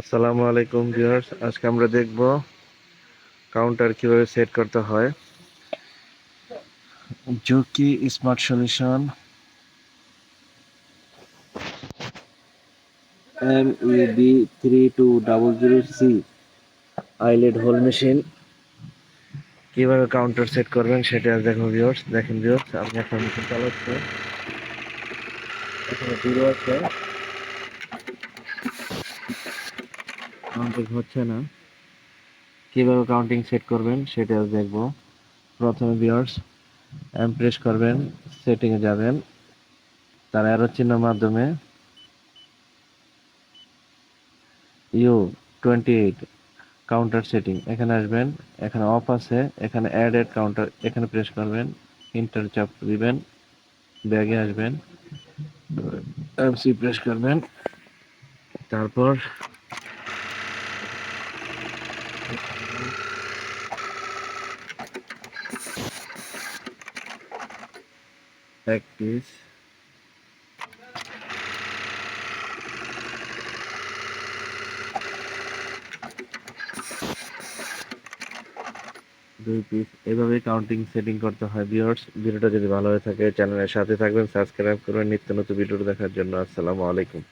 আসসালামু আলাইকুম ভিউয়ার্স। আজকে আমরা দেখব কাউন্টার কীভাবে সেট করতে হয়। Juki smart solution M E B three two double zero C eyelet hole machine কীভাবে কাউন্টার সেট করবেন সেটা আজ দেখো ভিউয়ার্স দেখেন ভিউয়ার্স আমি এখন মেশিন চালাচ্ছি। এখানে জিরো আছে। কাউন্টিং হচ্ছে না। কীভাবে কাউন্টিং সেট করবেন সেটা আজ দেখব। প্রথমে ভিউয়ার্স এম প্রেস করবেন সেটিংয়ে যাবেন। তার অ্যারো চিহ্নের মাধ্যমে U twenty eight counter setting এখানে আসবেন, এখানে অফ আছে, এখানে অ্যাড এড কাউন্টার এখানে প্রেস করবেন ইন্টার চাপ দিবেন ব্যাগে আসবেন এমসি প্রেস করবেন, তারপর এক পিস দুই পিস এভাবে কাউন্টিং সেটিং করতে হয় ভিউয়ার্স ভিডিওটা যদি ভালো হয়ে থাকে চ্যানেলের সাথে থাকবেন সাবস্ক্রাইব করবেন, নিত্য নতুন ভিডিও দেখার জন্য। আসসালামু আলাইকুম।